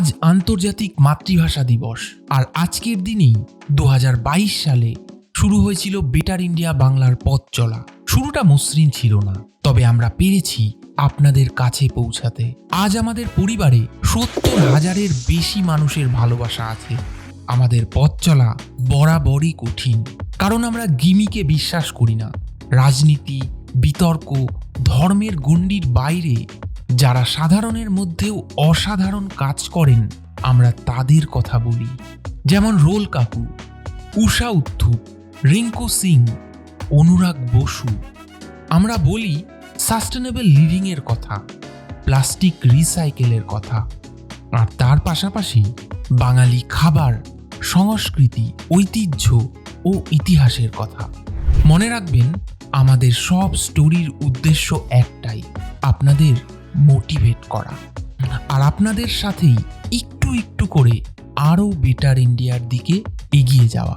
আজ আন্তর্জাতিক মাতৃভাষা দিবস। আর আজকের দিনেই দু সালে শুরু হয়েছিল বেটার ইন্ডিয়া বাংলার পথ চলা। শুরুটা মসৃণ ছিল না, তবে আমরা পেরেছি আপনাদের কাছে পৌঁছাতে। আজ আমাদের পরিবারে সত্তর হাজারের বেশি মানুষের ভালোবাসা আছে। আমাদের পথ চলা বরাবরই কঠিন, কারণ আমরা গিমিকে বিশ্বাস করি না। রাজনীতি, বিতর্ক, ধর্মের গণ্ডির বাইরে যারা সাধারণের মধ্যেও অসাধারণ কাজ করেন, আমরা তাদের কথা বলি। যেমন রোল কাকু উষা উত্থুপ রিঙ্কু সিং, অনুরাগ বসু। আমরা বলি সাস্টেনেবল লিভিংয়ের কথা, প্লাস্টিক রিসাইকেলের কথা। আর তার পাশাপাশি বাঙালি খাবার, সংস্কৃতি, ঐতিহ্য ও ইতিহাসের কথা। মনে রাখবেন, আমাদের সব স্টোরির উদ্দেশ্য একটাই, আপনাদের মোটিভেট করা। আর আপনাদের সাথেই একটু একটু করে আরও বেটার ইন্ডিয়ার দিকে এগিয়ে যাওয়া।